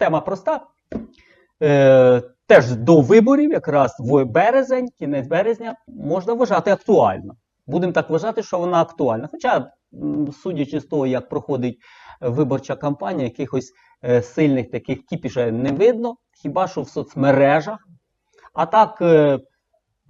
тема проста. Е, теж до виборів, якраз в березень, кінець березня, можна вважати актуально. Будемо так вважати, що вона актуальна. Хоча, судячи з того, як проходить виборча кампанія, якихось е, сильних таких кіпішей не видно, хіба що в соцмережах. А так е,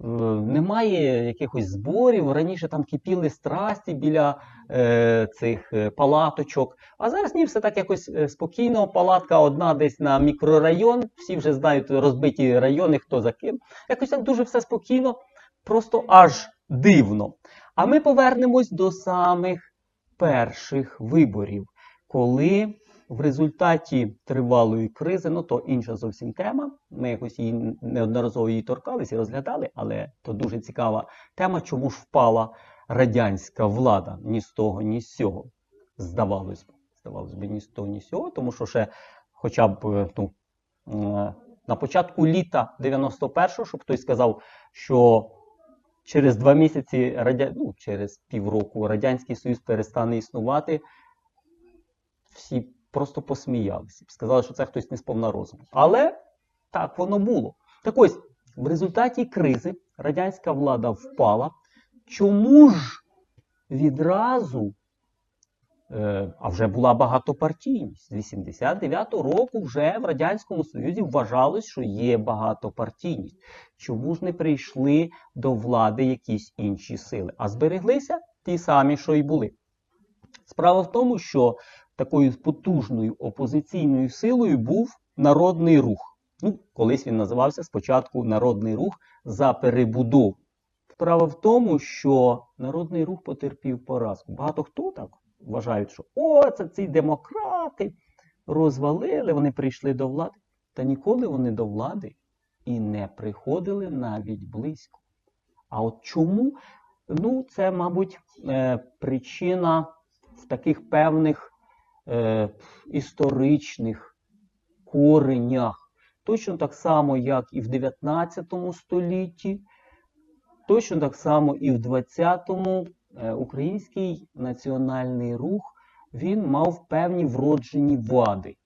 немає якихось зборів. Раніше там кипіли страсті біля е, цих е, палаточок. А зараз ні, все так якось е, спокійно. Палатка одна десь на мікрорайон. Всі вже знають розбиті райони, хто за ким. Якось так дуже все спокійно, просто аж дивно. А ми повернемось до самих перших виборів, коли в результаті тривалої кризи, ну то інша зовсім тема. Ми якось її неодноразово її торкались і розглядали, але то дуже цікава тема, чому ж впала радянська влада ні з того, ні з сього. Здавалось б, здавалось би, ні з того, ні з сього, тому що ще хоча б е, ну, е, на початку літа 91-го, щоб хтось сказав, що через два місяці, радя... ну, через півроку Радянський Союз перестане існувати, всі просто посміялися. Сказали, що це хтось не сповна розуму. Але так воно було. Так ось, в результаті кризи радянська влада впала. Чому ж відразу, е, а вже була багатопартійність, з 89-го року вже в Радянському Союзі вважалось, що є багатопартійність. Чому ж не прийшли до влади якісь інші сили? А збереглися ті самі, що й були. Справа в тому, що такою потужною опозиційною силою був народний рух. Ну, колись він називався спочатку Народний рух за перебудову. Справа в тому, що народний рух потерпів поразку. Багато хто так вважають, що о, це ці демократи розвалили, вони прийшли до влади. Та ніколи вони до влади і не приходили навіть близько. А от чому? Ну, це, мабуть, е, причина в таких певних е, історичних коренях. Точно так само, як і в 19 столітті, точно так само і в 20-му е, український національний рух він мав певні вроджені вади.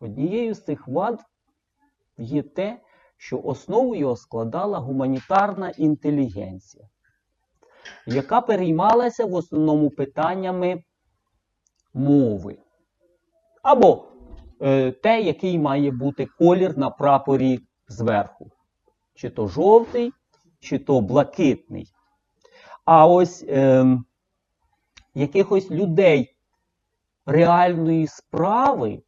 Однією з цих вад є те, що основу його складала гуманітарна інтелігенція, яка переймалася в основному питаннями мови. Або е, те, який має бути колір на прапорі зверху. Чи то жовтий, чи то блакитний. А ось е, якихось людей реальної справи,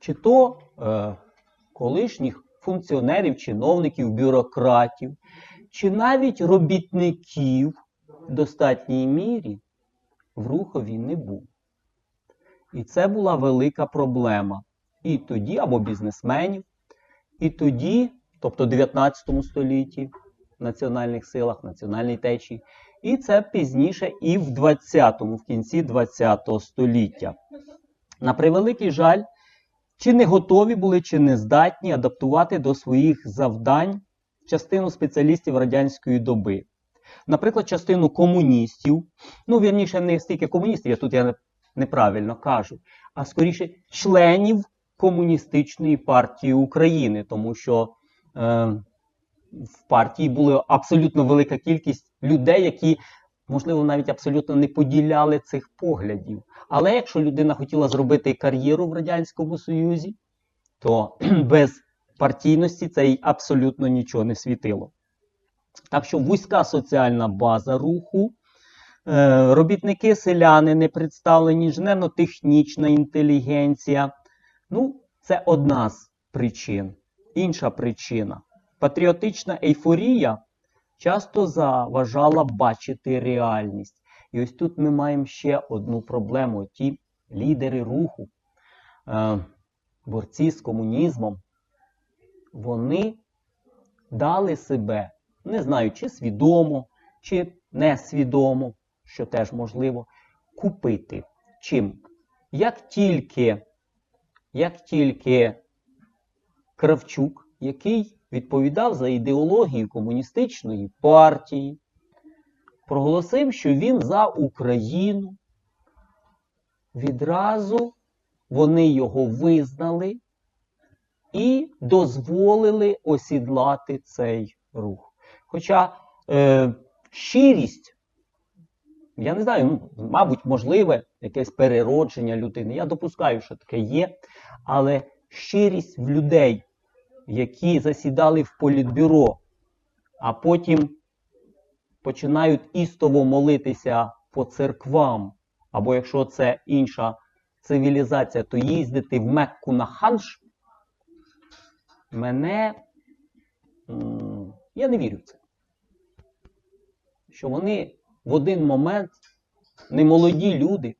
чи то е, колишніх функціонерів, чиновників, бюрократів, чи навіть робітників в достатній мірі в рухові не був. І це була велика проблема. І тоді, або бізнесменів, і тоді, тобто в 19 столітті, в національних силах, національній течії, і це пізніше і в 20-му, в кінці 20 століття. На превеликий жаль, чи не готові були, чи не здатні адаптувати до своїх завдань частину спеціалістів радянської доби. Наприклад, частину комуністів, ну, вірніше, не стільки комуністів, я тут я неправильно кажу, а скоріше членів Комуністичної партії України, тому що е, в партії була абсолютно велика кількість людей, які, можливо, навіть абсолютно не поділяли цих поглядів. Але якщо людина хотіла зробити кар'єру в Радянському Союзі, то без партійності це їй абсолютно нічого не світило. Так що вузька соціальна база руху, робітники, селяни не представлені, інженерно-технічна інтелігенція. Ну, це одна з причин. Інша причина. Патріотична ейфорія часто заважала бачити реальність. І ось тут ми маємо ще одну проблему: ті лідери руху, е, борці з комунізмом, вони дали себе, не знаю, чи свідомо, чи несвідомо, що теж можливо, купити. Чим? Як тільки, як тільки Кравчук, який відповідав за ідеологію комуністичної партії, проголосив, що він за Україну, відразу вони його визнали і дозволили осідлати цей рух. Хоча е, щирість, я не знаю, ну, мабуть, можливе якесь переродження людини. Я допускаю, що таке є, але щирість в людей, які засідали в політбюро, а потім починають істово молитися по церквам, або якщо це інша цивілізація, то їздити в Мекку на хадж, мене. Я не вірю в це. Що вони в один момент немолоді люди,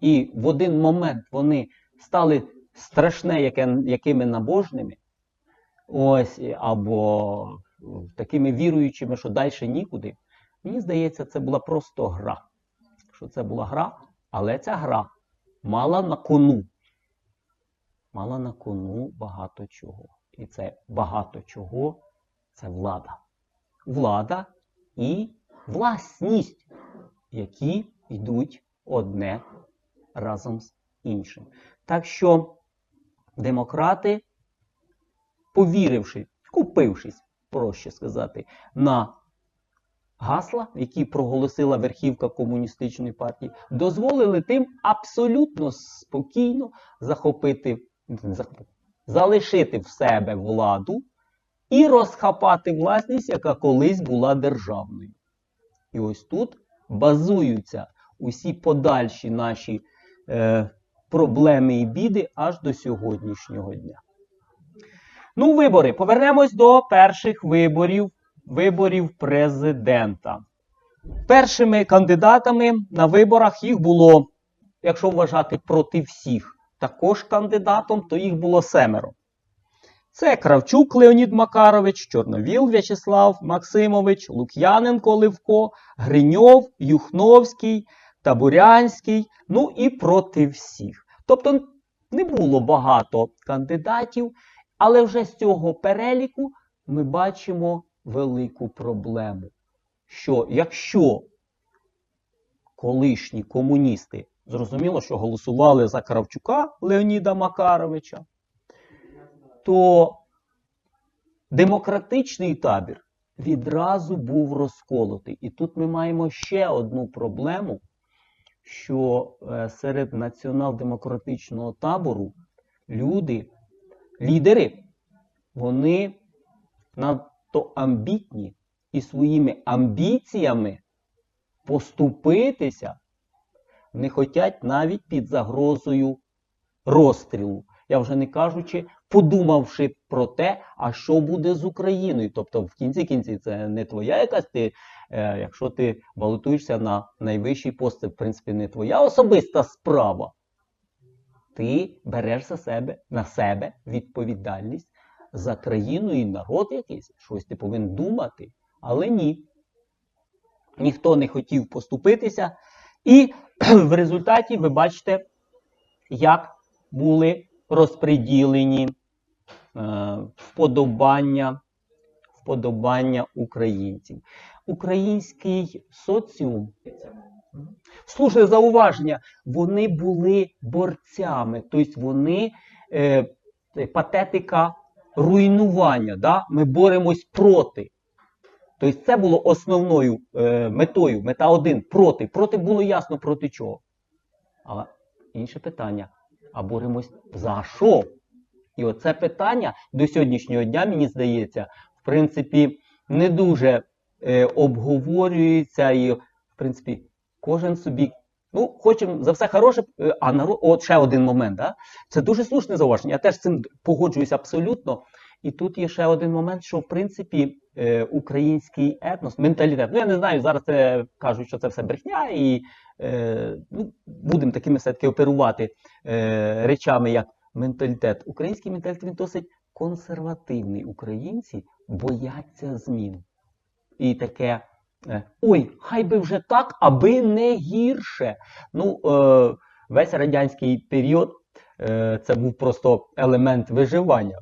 і в один момент вони стали страшне яке, якими набожними, ось, або такими віруючими, що далі нікуди. Мені здається, це була просто гра. Що це була гра, але ця гра мала на кону. Мала на кону багато чого. І це багато чого це влада. Влада і власність, які йдуть одне разом з іншим. Так що демократи, повіривши, купившись, проще сказати, на гасла, які проголосила верхівка комуністичної партії, дозволили тим абсолютно спокійно захопити, залишити в себе владу і розхапати власність, яка колись була державною. І ось тут базуються усі подальші наші е, проблеми і біди аж до сьогоднішнього дня. Ну, вибори. Повернемось до перших виборів, виборів президента. Першими кандидатами на виборах їх було, якщо вважати проти всіх, також кандидатом, то їх було семеро. Це Кравчук Леонід Макарович, Чорновіл В'ячеслав Максимович, Лук'яненко Левко, Гриньов, Юхновський, Табурянський, ну і проти всіх. Тобто не було багато кандидатів, але вже з цього переліку ми бачимо велику проблему. Що якщо колишні комуністи зрозуміло, що голосували за Кравчука Леоніда Макаровича, то демократичний табір відразу був розколотий. І тут ми маємо ще одну проблему, що е, серед націонал-демократичного табору люди, лідери, вони надто амбітні і своїми амбіціями поступитися не хочуть навіть під загрозою розстрілу. Я вже не кажучи, подумавши про те, а що буде з Україною. Тобто, в кінці кінці це не твоя якась ти, е, якщо ти балотуєшся на найвищий пост, це в принципі не твоя особиста справа. Ти береш за себе на себе відповідальність за країну і народ якийсь. Щось ти повинен думати. Але ні. Ніхто не хотів поступитися. І в результаті ви бачите, як були розпреділені е, вподобання, вподобання українців. Український соціум, слушне зауваження, вони були борцями, тобто вони е, патетика руйнування. Да? Ми боремось проти. Тобто це було основною е, метою, мета один проти. Проти було ясно проти чого. Але інше питання. А боремось за що? І оце питання до сьогоднішнього дня, мені здається, в принципі, не дуже е, обговорюється, і, в принципі, кожен собі. Ну, хочемо за все хороше, е, а народ, от ще один момент. Да? Це дуже слушне зауваження. Я теж з цим погоджуюсь абсолютно. І тут є ще один момент, що в принципі е, український етнос, менталітет. Ну я не знаю, зараз це кажуть, що це все брехня, і е, ну, будемо такими все-таки оперувати речами, як менталітет. Український менталітет він досить консервативний. Українці бояться змін. І таке. е, Ой, хай би вже так, аби не гірше. Ну, е, весь радянський період е, це був просто елемент виживання.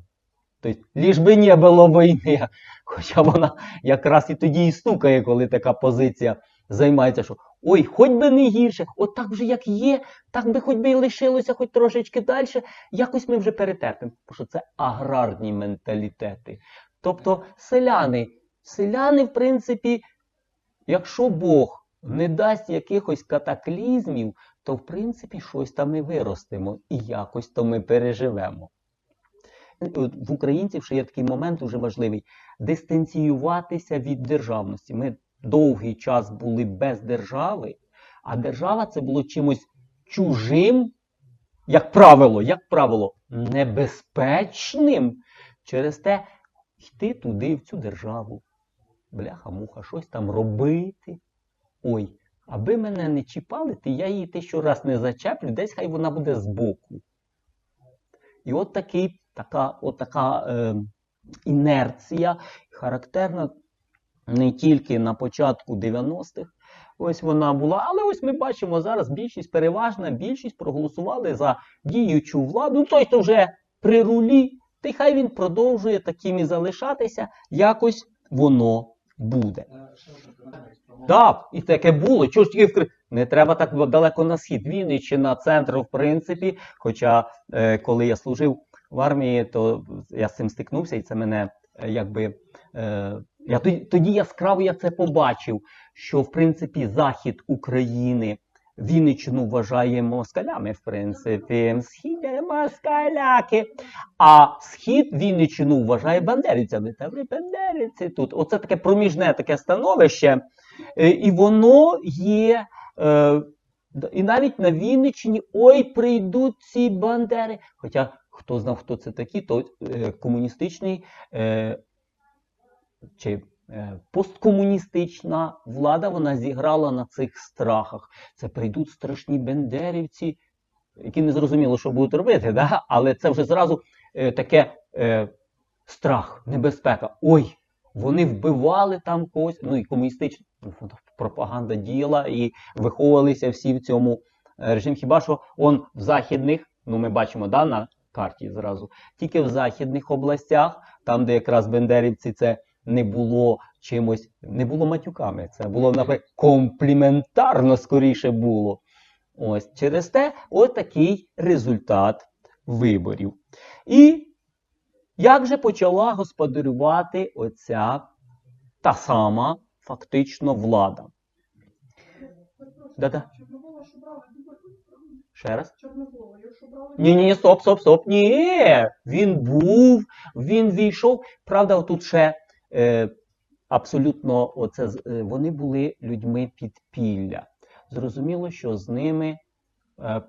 Тобто, ліж би не було війни, хоча вона якраз і тоді і стукає, коли така позиція займається, що ой, хоч би не гірше, от так вже як є, так би хоч би і лишилося, хоч трошечки далі, якось ми вже перетерпимо. Що це аграрні менталітети. Тобто селяни, селяни, в принципі, якщо Бог не дасть якихось катаклізмів, то в принципі щось там ми виростемо і якось то ми переживемо. В українців ще є такий момент дуже важливий дистанціюватися від державності. Ми довгий час були без держави, а держава це було чимось чужим, як правило, як правило, небезпечним. Через те йти туди, в цю державу. Бляха-муха, щось там робити. Ой, аби мене не чіпали, то я її тисячу раз не зачеплю, десь хай вона буде збоку. І от такий, така, от така е, інерція характерна не тільки на початку 90-х, ось вона була, але ось ми бачимо зараз більшість, переважна більшість проголосували за діючу владу. Ну, той, хто вже при рулі, та хай він продовжує таким і залишатися, якось воно буде. Так, і таке було. Чого ж тільки вкри... Не треба так далеко на схід. Вінниччина, центр, в принципі. Хоча, е, коли я служив в армії, то я з цим стикнувся, і це мене е, якби. Е, я тоді, яскраво я це побачив, що в принципі захід України Вінниччину вважає москалями, в принципі, схід москаляки. А схід Вінниччину вважає бандерівцями. Та ви бандерівці тут. Оце таке проміжне таке становище. Е, І воно є. Е, і навіть на Вінниччині ой, прийдуть ці бандери. Хоча хто знав, хто це такі, то е, комуністичний е, чи е, посткомуністична влада вона зіграла на цих страхах. Це прийдуть страшні бендерівці, які не зрозуміло, що будуть робити, да? але це вже зразу е, таке е, страх, небезпека. Ой, вони вбивали там когось, ну і комуністична ну, пропаганда діяла, і виховувалися всі в цьому режимі. Хіба що он в західних, ну ми бачимо да, на карті зразу, тільки в західних областях, там, де якраз бендерівці це не було чимось, не було матюками. Це було наприклад, компліментарно скоріше було. Ось через те, ось такий результат виборів. І як же почала господарювати оця та сама фактично влада? Да-да. Ще раз? Ні, ні, ні, стоп, стоп, стоп. Ні. Він був, він війшов. Правда, тут ще абсолютно оце, е, вони були людьми підпілля. Зрозуміло, що з ними. Е,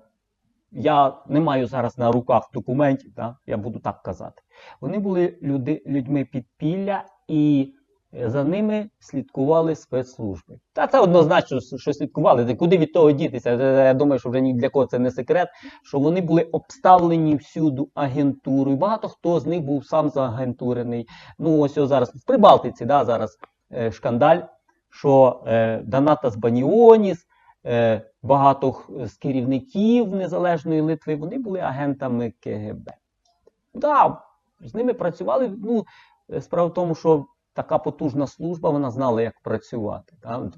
я не маю зараз на руках документів, да? я буду так казати. Вони були люди, людьми підпілля і е, за ними слідкували спецслужби. Та це однозначно, що слідкували. Куди від того дітися? Е, Я думаю, що вже ні для кого це не секрет, що вони були обставлені всюду агентурою. Багато хто з них був сам заагентурений. Ну, ось зараз в Прибалтиці, да, зараз е, шкандаль, що е, Донатас Баніоніс, е, багато з керівників Незалежної Литви, вони були агентами КГБ. Да, з ними працювали. Ну, е, справа в тому, що така потужна служба, вона знала, як працювати. Да?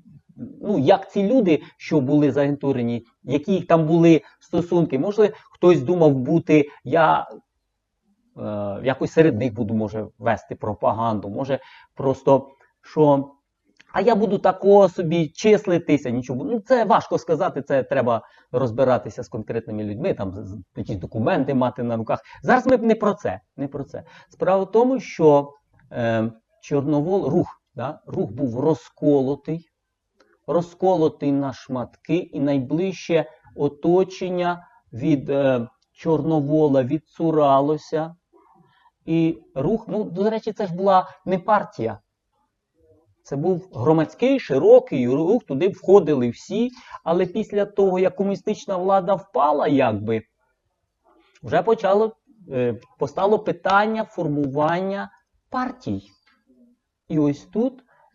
Ну, як ці люди, що були заагентурені, які там були стосунки, може, хтось думав бути, я е, якось серед них буду, може, вести пропаганду, може, просто що. А я буду такого собі числитися, нічого. Ну, це важко сказати, це треба розбиратися з конкретними людьми, там якісь документи мати на руках. Зараз ми не про це. Не про це. Справа в тому, що е, Чорновол, рух, да, рух був розколотий, розколотий на шматки, і найближче оточення від е, Чорновола відцуралося. І рух, ну, до речі, це ж була не партія. Це був громадський широкий рух, туди входили всі. Але після того, як комуністична влада впала, якби, вже почало, е, постало питання формування партій. І ось тут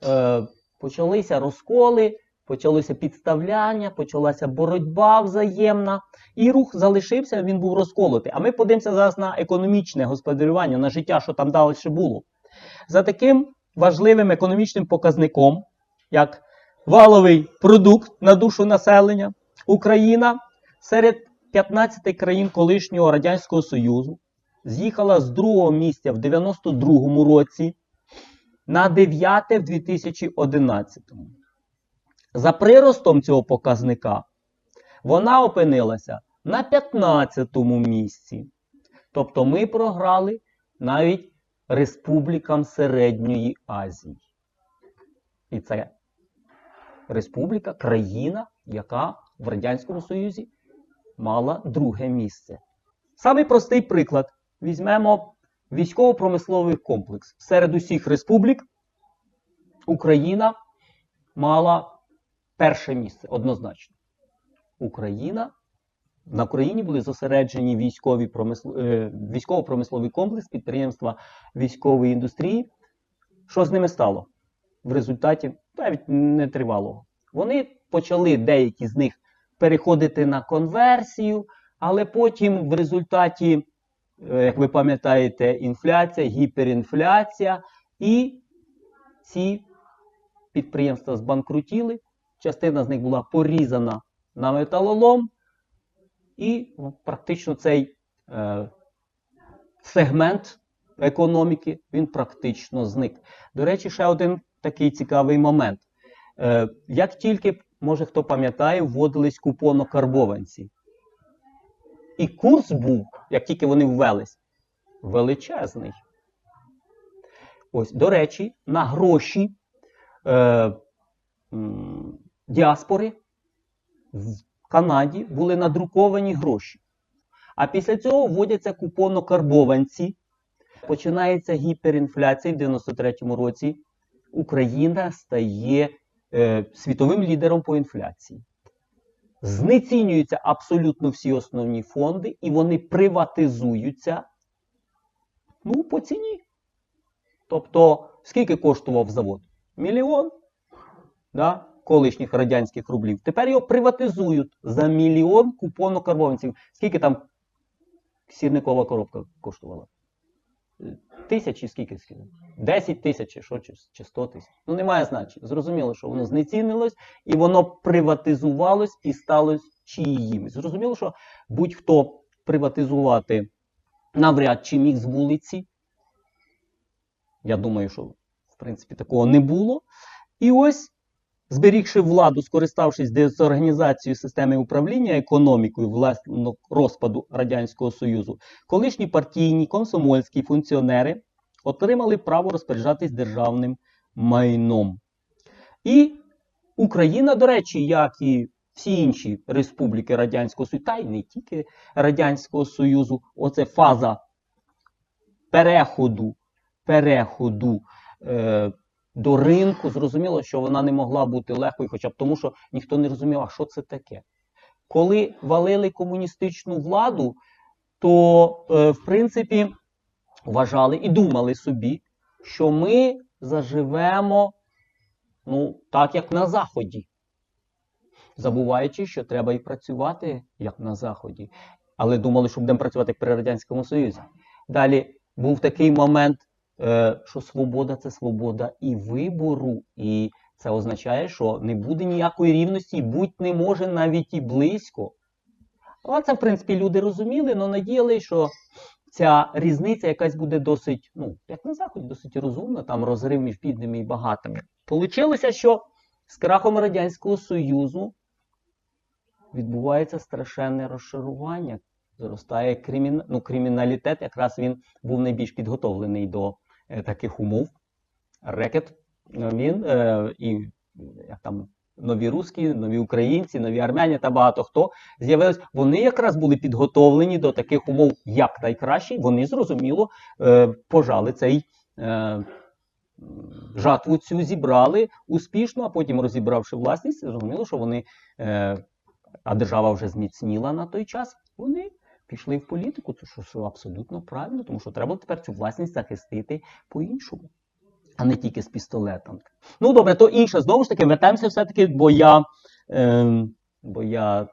е, почалися розколи, почалося підставляння, почалася боротьба взаємна, і рух залишився, він був розколотий. А ми подивимося зараз на економічне господарювання, на життя, що там далі було. За таким важливим економічним показником, як валовий продукт на душу населення. Україна серед 15 країн колишнього Радянського Союзу з'їхала з другого місця в 92-му році на 9 в 2011. За приростом цього показника вона опинилася на 15-му місці. Тобто ми програли навіть республікам Середньої Азії. І це республіка, країна, яка в Радянському Союзі мала друге місце. Самий простий приклад: візьмемо військово-промисловий комплекс. Серед усіх республік Україна мала перше місце однозначно. Україна на Україні були зосереджені військові е, військово-промисловий комплекс, підприємства військової індустрії. Що з ними стало? В результаті навіть нетривалого. Вони почали деякі з них переходити на конверсію, але потім в результаті, як ви пам'ятаєте, інфляція, гіперінфляція, і ці підприємства збанкрутіли. Частина з них була порізана на металолом, і практично цей е, сегмент економіки він практично зник. До речі, ще один такий цікавий момент. Е, як тільки, може хто пам'ятає, вводились купонокарбованці. І курс був, як тільки вони ввелись, величезний. Ось, до речі, на гроші е, діаспори в Канаді були надруковані гроші. А після цього вводяться купонокарбованці. Починається гіперінфляція в 93-му році. Україна стає е, світовим лідером по інфляції. Знецінюються абсолютно всі основні фонди, і вони приватизуються ну, по ціні. Тобто, скільки коштував завод? Мільйон да, колишніх радянських рублів. Тепер його приватизують за мільйон купонокарбованців. Скільки там сірникова коробка коштувала? Тисячі скільки? скільки? 10 тисяч, що, чи 100 тисяч. Ну, немає значення. Зрозуміло, що воно знецінилось і воно приватизувалось і стало чиїмось. Зрозуміло, що будь-хто приватизувати навряд чи міг з вулиці. Я думаю, що в принципі такого не було. І ось, зберігши владу, скориставшись дезорганізацією системи управління економікою власного розпаду Радянського Союзу, колишні партійні комсомольські функціонери отримали право розпоряджатись державним майном. І Україна, до речі, як і всі інші республіки Радянського Союзу, та й не тільки Радянського Союзу, оце фаза переходу, переходу е, до ринку. Зрозуміло, що вона не могла бути легкою, хоча б тому, що ніхто не розумів, а що це таке. Коли валили комуністичну владу, то, е, в принципі, вважали і думали собі, що ми заживемо ну, так, як на Заході. Забуваючи, що треба і працювати, як на Заході. Але думали, що будемо працювати як при Радянському Союзі. Далі був такий момент, що свобода це свобода і вибору. І це означає, що не буде ніякої рівності, і будь не може навіть і близько. Але це, в принципі, люди розуміли, але надіялися, що ця різниця якась буде досить, ну, як на Заході, досить розумна, там розрив між бідними і багатими. Получилося, що з крахом Радянського Союзу відбувається страшенне розшарування. Зростає кримін... ну, криміналітет, якраз він був найбільш підготовлений до е, таких умов. Рекет, е, він е, і як там нові русські, нові українці, нові армяні та багато хто з'явились. Вони якраз були підготовлені до таких умов як найкраще. Вони зрозуміло е, пожали цей е, жатву цю зібрали успішно, а потім розібравши власність, зрозуміло, що вони, е, а держава вже зміцніла на той час. Вони пішли в політику, це що, що абсолютно правильно, тому що треба тепер цю власність захистити по-іншому, а не тільки з пістолетом. Ну добре, то інше. Знову ж таки, вертаємося все-таки, бо я, е, бо я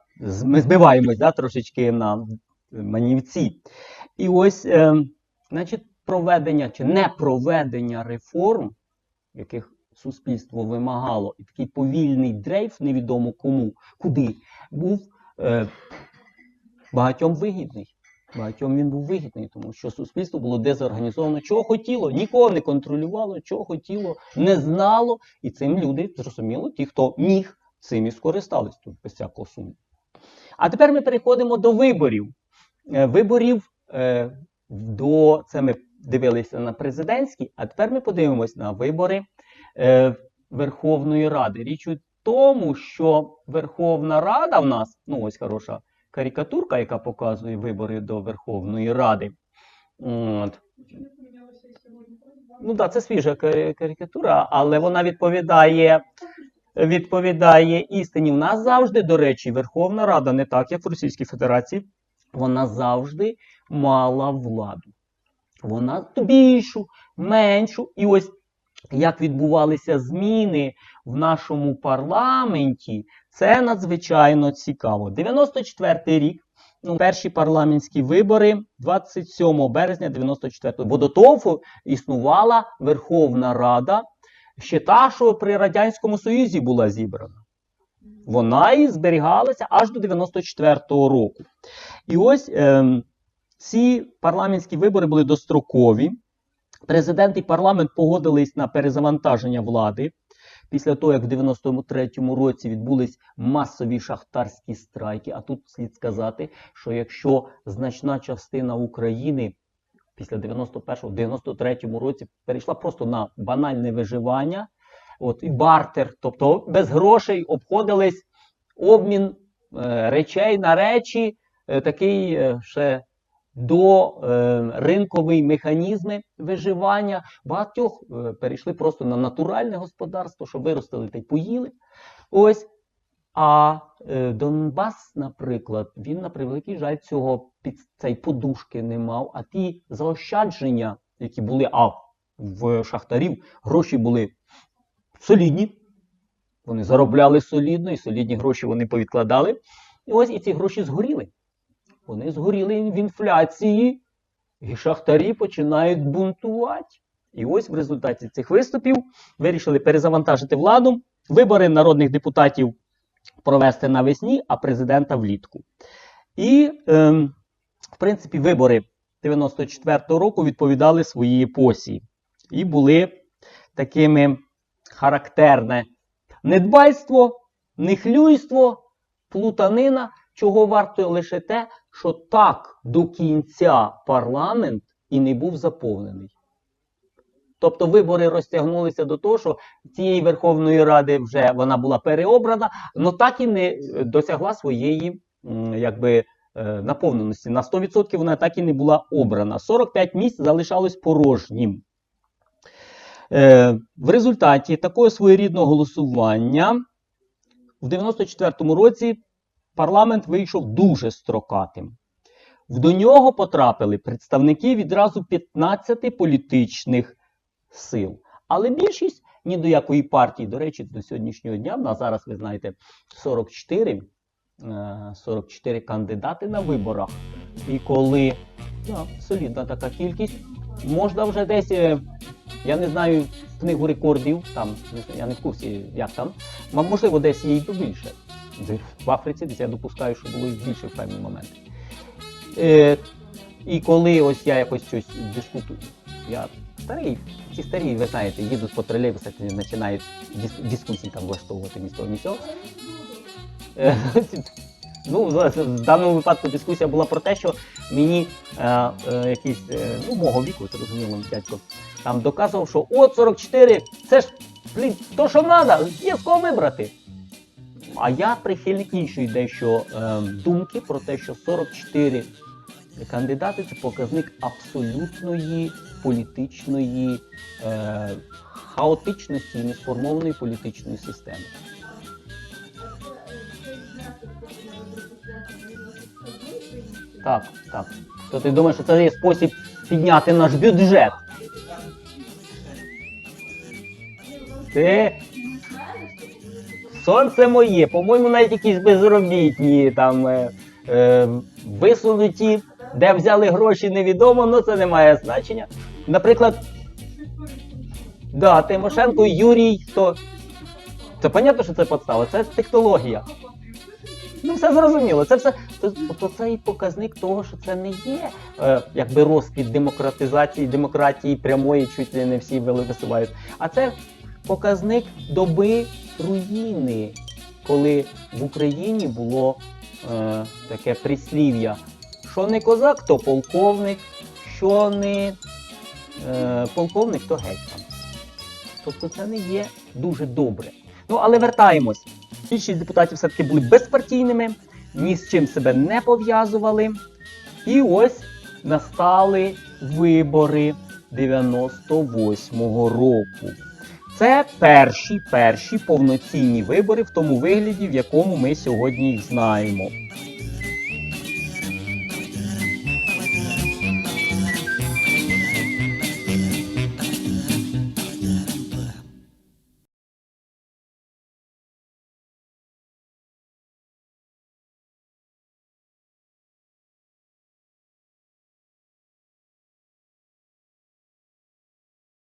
ми збиваємось да, трошечки на манівці. І ось, е, значить, проведення чи не проведення реформ, яких суспільство вимагало, і такий повільний дрейф, невідомо кому, куди, був е, багатьом вигідний. Багатьом він був вигідний, тому що суспільство було дезорганізовано, чого хотіло, нікого не контролювало, чого хотіло, не знало. І цим люди, зрозуміло, ті, хто міг, цим і скористались тут без всякого сумніву. А тепер ми переходимо до виборів. Е, Виборів е, до це ми дивилися на президентські, а тепер ми подивимось на вибори е, Верховної Ради. Річ у тому, що Верховна Рада в нас, ну ось хороша карикатурка, яка показує вибори до Верховної Ради. От. Ну так, це свіжа карикатура, але вона відповідає, відповідає істині. В нас завжди, до речі, Верховна Рада, не так, як в Російській Федерації, вона завжди мала владу. Вона більшу, меншу. І ось як відбувалися зміни в нашому парламенті, це надзвичайно цікаво. 94-й рік, ну, перші парламентські вибори 27 березня 94-го. Бо до того існувала Верховна Рада, ще та, що при Радянському Союзі була зібрана. Вона і зберігалася аж до 94-го року. І ось ем, ці парламентські вибори були дострокові. Президент і парламент погодились на перезавантаження влади. Після того, як в 93-му році відбулись масові шахтарські страйки. А тут слід сказати, що якщо значна частина України після 91-го, 93-му році перейшла просто на банальне виживання, от і бартер, тобто без грошей обходились обмін е, речей на речі, е, такий е, ще до е, ринковий механізми виживання. Багатьох е, перейшли просто на натуральне господарство, що виростили та й поїли. Ось. А е, Донбас, наприклад, він на превеликий жаль цього під цей подушки не мав. А ті заощадження, які були, а в шахтарів гроші були солідні. Вони заробляли солідно, і солідні гроші вони повідкладали. І ось і ці гроші згоріли. Вони згоріли в інфляції, і шахтарі починають бунтувати. І ось в результаті цих виступів вирішили перезавантажити владу, вибори народних депутатів провести навесні, а президента влітку. І, ем, в принципі, вибори 94-го року відповідали своїй епосі. І були такими характерне недбальство, нехлюйство, плутанина, чого варто лише те, що так до кінця парламент і не був заповнений. Тобто вибори розтягнулися до того, що цієї Верховної Ради вже вона була переобрана, але так і не е, досягла своєї якби, е, наповненості. На 100% вона так і не була обрана. 45 місць залишалось порожнім. Е, В результаті такого своєрідного голосування в 94-му році парламент вийшов дуже строкатим. До нього потрапили представники відразу 15 політичних сил. Але більшість ні до якої партії, до речі, до сьогоднішнього дня, в нас зараз, ви знаєте, 44, е, 44 кандидати на виборах. І коли да, солідна така кількість, можна вже десь, е, я не знаю, книгу рекордів, там, я не в курсі, як там, можливо, десь і більше. В Африці десь я допускаю, що було і більше в певні моменти. Е, і коли ось я якось щось дискутую, я старий, ці старі, ви знаєте, їдуть по тролейбусах і починають дис- дискусії там влаштовувати ні з. Е, Ну, в даному випадку дискусія була про те, що мені е, е, якийсь, е, ну, мого віку, зрозуміло, дядько, там доказував, що от 44, це ж, блін, то, що треба, є з кого вибрати. А я прихильник іншої дещо е, думки про те, що 44 кандидати це показник абсолютної політичної е, хаотичності і несформованої політичної системи. Так, так. То ти думаєш, що це є спосіб підняти наш бюджет? Ти сонце моє, по-моєму, навіть якісь безробітні, там е, е, висунуті, де взяли гроші, невідомо, але це не має значення. Наприклад, Да, Тимошенко, Юрій, то. Це понятно, що це подстава, це технологія. Ну, все зрозуміло. Це все. То, то це і показник того, що це не є е, якби розквіт демократизації, демократії прямої, чуть ли не всі висувають. А це показник доби руїни, коли в Україні було е, таке прислів'я, що не козак, то полковник, що не е, полковник, то гетьман. Тобто це не є дуже добре. Ну, але вертаємось. Більшість депутатів все-таки були безпартійними, ні з чим себе не пов'язували. І ось настали вибори 98-го року. Це перші перші повноцінні вибори в тому вигляді, в якому ми сьогодні їх знаємо.